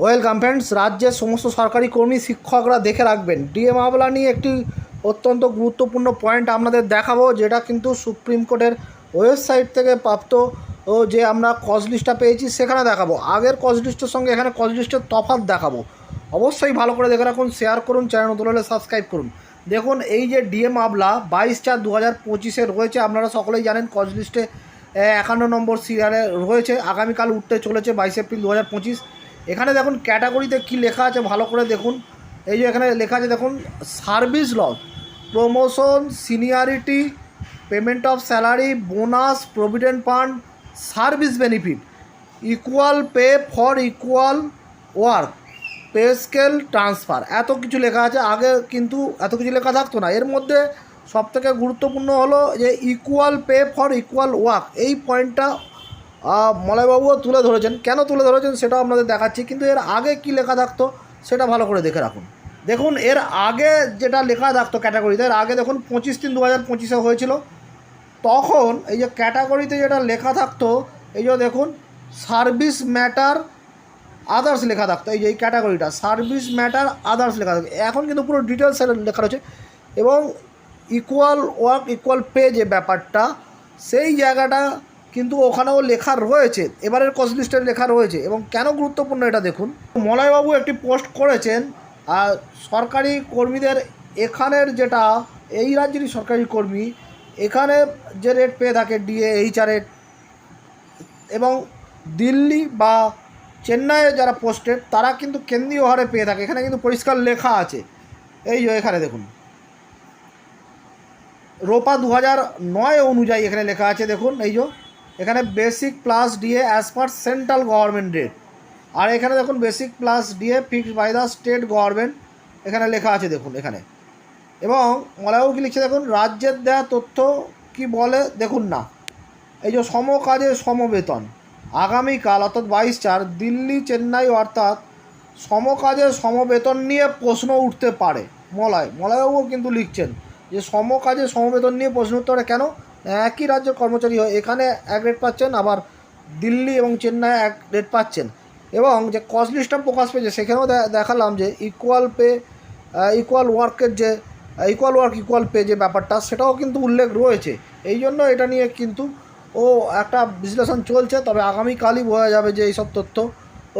Welcome friends, রাজ্যের সমস্ত সরকারি কর্মী, শিক্ষকরা দেখে রাখবেন। ডিএ মামলা নিয়ে একটি অত্যন্ত গুরুত্বপূর্ণ পয়েন্ট আপনাদের দেখাবো, যেটা কিন্তু সুপ্রিম কোর্টের ওয়েবসাইট থেকে প্রাপ্ত, ও যে আমরা কজ লিস্টটা পেয়েছি সেখানে দেখাবো। আগের কজ লিস্টের সঙ্গে এখানে কজ লিস্টের তফাৎ দেখাবো। অবশ্যই ভালো করে দেখে রাখুন শেয়ার করুন চ্যানেল নতুন হলে সাবস্ক্রাইব করুন। দেখুন, এই যে ডিএ মামলা, বাইশ চার দু হাজার পঁচিশে রয়েছে, আপনারা সকলেই জানেন কজ লিস্টে একান্ন নম্বর সিরিয়ালে রয়েছে, আগামীকাল উঠতে চলেছে বাইশ এপ্রিল দু হাজার পঁচিশ। এখানে দেখুন ক্যাটাগরিতে কি লেখা আছে ভালো করে দেখুন। এই যে এখানে লেখা আছে দেখুন, service loss promotion, seniority, payment of salary, bonus, provident fund, service benefit, equal pay for equal work, pay scale transfer, এত কিছু লেখা আছে। আগে কিন্তু এত কিছু লেখা থাকতো না। এর মধ্যে সবথেকে গুরুত্বপূর্ণ হলো যে equal pay for equal work, এই পয়েন্টটা মলয়বাবুও তুলে ধরেছেন। কেন তুলে ধরেছেন সেটাও আপনাদের দেখাচ্ছি, কিন্তু এর আগে কি লেখা থাকতো সেটা ভালো করে দেখে রাখুন। দেখুন, এর আগে যেটা লেখা থাকতো ক্যাটাগরিতে, এর আগে দেখুন পঁচিশ তিন দু হাজার পঁচিশে হয়েছিল। তখন এই যে ক্যাটাগরিতে যেটা লেখা থাকতো, এই যে দেখুন, সার্ভিস ম্যাটার আদার্স লেখা থাকতো, এই যে এই ক্যাটাগরিটা, সার্ভিস ম্যাটার আদার্স লেখা থাকতো। এখন কিন্তু পুরো ডিটেলস লেখা রয়েছে এবং ইকুয়াল ওয়ার্ক ইকুয়াল পে যে ব্যাপারটা, সেই জায়গাটা কিন্তু ওখানেও লেখা রয়েছে। এবারের কস্ট লিস্টে লেখা রয়েছে এবং কেন গুরুত্বপূর্ণ এটা দেখুন। মলয়বাবু একটি পোস্ট করেছেন, আর সরকারি কর্মীদের এখানের যেটা, এই রাজ্যেরই সরকারি কর্মী, এখানে যে রেট পেয়ে থাকে ডিএ এইচআরের এবং দিল্লি বা চেন্নাইয়ে যারা পোস্টেড তারা কিন্তু কেন্দ্রীয় হারে পেয়ে থাকে। এখানে কিন্তু পরিষ্কার লেখা আছে। এই যে এখানে দেখুন। রোপা দু হাজার নয় অনুযায়ী এখানে লেখা আছে, দেখুন, এই যে এখানে basic plus DA as per central government rate আর এখানে দেখুন basic plus DA fixed by the state government এখানে লেখা আছে দেখুন এখানে। এবং মলায়ও কি লিখছে দেখুন? রাজ্যের দেওয়া তথ্য কি বলে? দেখুন না। এই যে সম কাজে সমবেতন, আগামীকাল অর্থাৎ বাইশ চার দিল্লি চেন্নাই অর্থাৎ সমকাজে সমবেতন নিয়ে প্রশ্ন উঠতে পারে। মলয়, মলয়বাবুও কিন্তু লিখছেন যে সমকাজে সমবেতন নিয়ে প্রশ্ন উঠতে পারে কেন? একই রাজ্যের কর্মচারী হয় এখানে এক রেট পাচ্ছেন, আবার দিল্লি এবং চেন্নাই এক রেট পাচ্ছেন। এবং যে কস্ট লিস্টটা প্রকাশ পেয়েছে, সেখানেও দেখালাম যে ইকুয়াল পে ইকুয়াল ওয়ার্কের যে ইকুয়াল ওয়ার্ক ইকুয়াল পে যে ব্যাপারটা, সেটাও কিন্তু উল্লেখ রয়েছে। এই জন্য এটা নিয়ে কিন্তু ও একটা বিশ্লেষণ চলছে, তবে আগামীকালই বোঝা যাবে যে এইসব তথ্য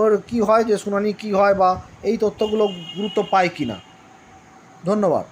ওর কি হয়, যে শুনানি কি হয়, বা এই তথ্যগুলো গুরুত্ব পায় কি না ধন্যবাদ।